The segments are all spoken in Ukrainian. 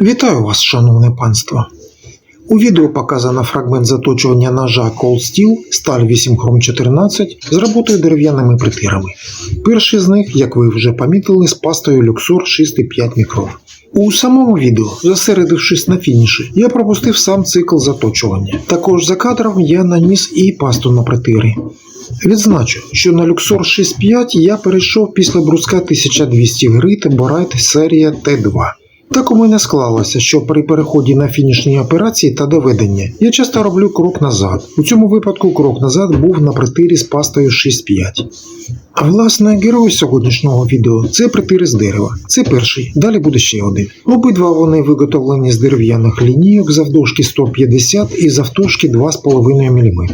Вітаю вас, шановне панство. У відео показано фрагмент заточування ножа Cold Steel сталь 8 хром 14 з роботою дерев'яними притирами. Перший з них, як ви вже помітили, з пастою Luxor 6,5 мікрон. У самому відео, зосередившись на фініші, я пропустив сам цикл заточування. Також за кадром я наніс і пасту на притири. Відзначу, що на Luxor 6.5 я перейшов після бруска 1200 грит Borite серія Т2. Так у мене склалося, що при переході на фінішні операції та доведення я часто роблю крок назад. У цьому випадку крок назад був на притирі з пастою 6.5. А власне, герой сьогоднішнього відео це притири з дерева. Це перший, далі буде ще один. Обидва вони виготовлені з дерев'яних лінійок завдовжки 150 і завтовшки 2,5 мм.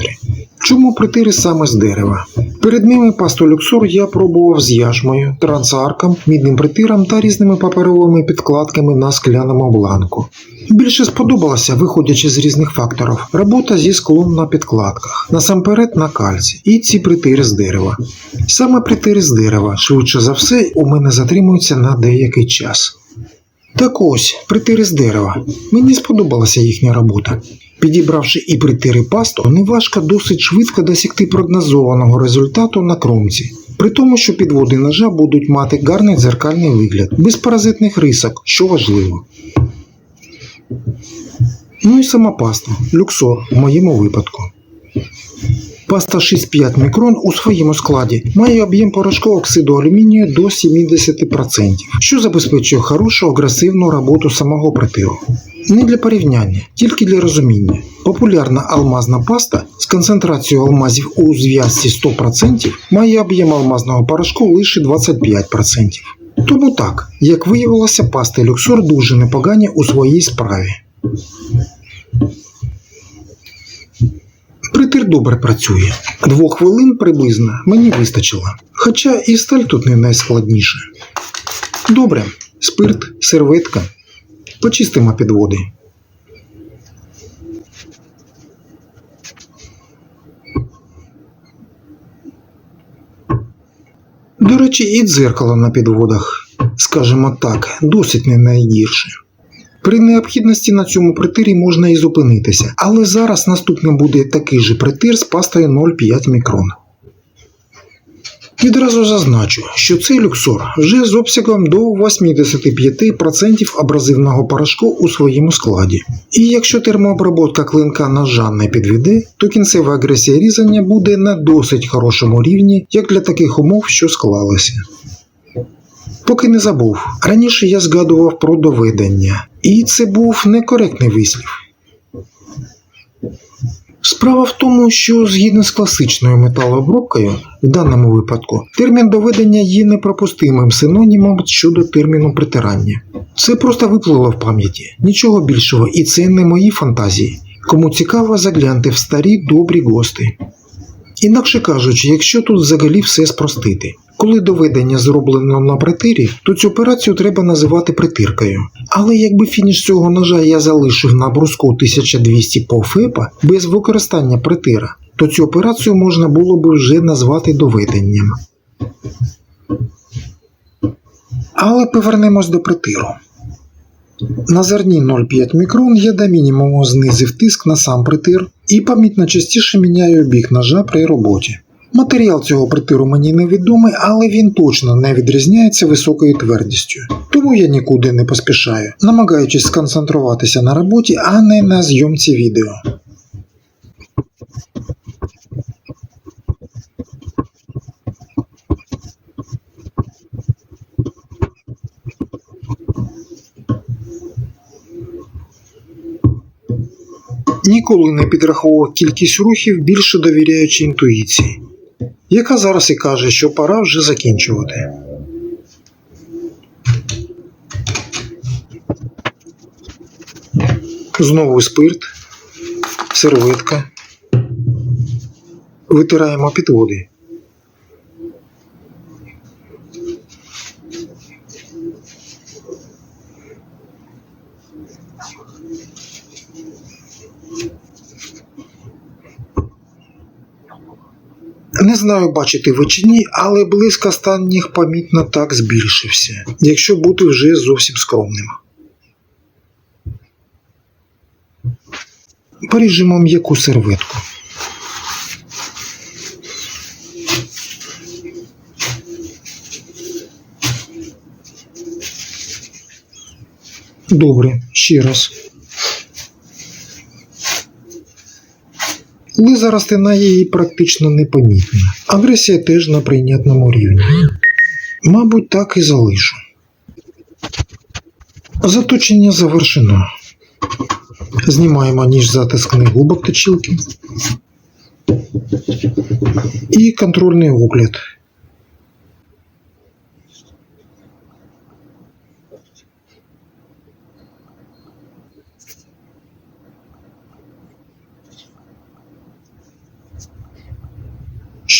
Чому притири саме з дерева? Перед ними пасту люксор я пробував з яшмою, трансарком, мідним притиром та різними паперовими підкладками на скляному бланку. Більше сподобалося, виходячи з різних факторів, робота зі склом на підкладках, насамперед на кальці, і ці притири з дерева. Саме притири з дерева, швидше за все, у мене затримуються на деякий час. Так ось, притири з дерева. Мені сподобалася їхня робота. Підібравши і притири пасту, неважко досить швидко досягти прогнозованого результату на кромці. При тому, що підводи ножа будуть мати гарний дзеркальний вигляд, без паразитних рисок, що важливо. Ну і сама паста, люксор в моєму випадку. Паста 6,5 мікрон у своєму складі має об'єм порошку оксиду алюмінію до 70%, що забезпечує хорошу агресивну роботу самого притиру. Не для порівняння, тільки для розуміння. Популярна алмазна паста з концентрацією алмазів у зв'язці 100% має об'єм алмазного порошку лише 25%. Тому так, як виявилося, пасти люксор дуже непогані у своїй справі. Притир добре працює. Двох хвилин приблизно мені вистачило. Хоча і сталь тут не найскладніша. Добре, спирт, серветка. Почистимо підводи. До речі, і дзеркало на підводах, скажімо так, досить не найгірше. При необхідності на цьому притирі можна і зупинитися, але зараз наступним буде такий же притир з пастою 0,5 мікрон. Відразу зазначу, що цей люксор вже з обсягом до 85% абразивного порошку у своєму складі. І якщо термообробка клинка ножа не підведе, то кінцева агресія різання буде на досить хорошому рівні, як для таких умов, що склалися. Поки не забув, раніше я згадував про доведення, і це був некоректний вислів. Справа в тому, що згідно з класичною металообробкою, в даному випадку, термін доведення є непропустимим синонімом щодо терміну притирання. Це просто виплило в пам'яті, нічого більшого, і це не мої фантазії. Кому цікаво, загляньте в старі добрі гости. Інакше кажучи, якщо тут взагалі все спростити. Коли доведення зроблено на притирі, то цю операцію треба називати притиркою. Але якби фініш цього ножа я залишив на бруску 1200 по ФЕПа без використання притира, то цю операцію можна було би вже назвати доведенням. Але повернемось до притиру. На зерні 0,5 мікрон я до мінімуму знизив тиск на сам притир і помітно частіше міняю бік ножа при роботі. Матеріал цього притиру мені невідомий, але він точно не відрізняється високою твердістю. Тому я нікуди не поспішаю, намагаючись сконцентруватися на роботі, а не на зйомці відео. Ніколи не підраховував кількість рухів, більше довіряючи інтуїції, яка зараз і каже, що пора вже закінчувати. Знову спирт, серветка. Витираємо підводи. Не знаю, бачите ви чи ні, але близько останніх помітно так збільшився, якщо бути вже зовсім скромним. Поріжемо м'яку серветку. Добре, ще раз. Лиза розтина її практично непомітна. Агресія теж на прийнятному рівні. Мабуть, так і залишу. Заточення завершено. Знімаємо ніж затискний губок точілки І контрольний огляд.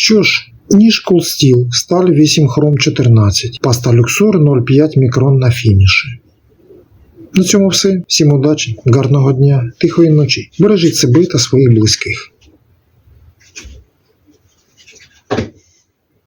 Що ж, ніж Колстіл, сталь 8 хром 14, паста люксор 0,5 мікрон на фініші. На цьому все. Всім удачі, гарного дня, тихої ночі. Бережіть себе та своїх близьких.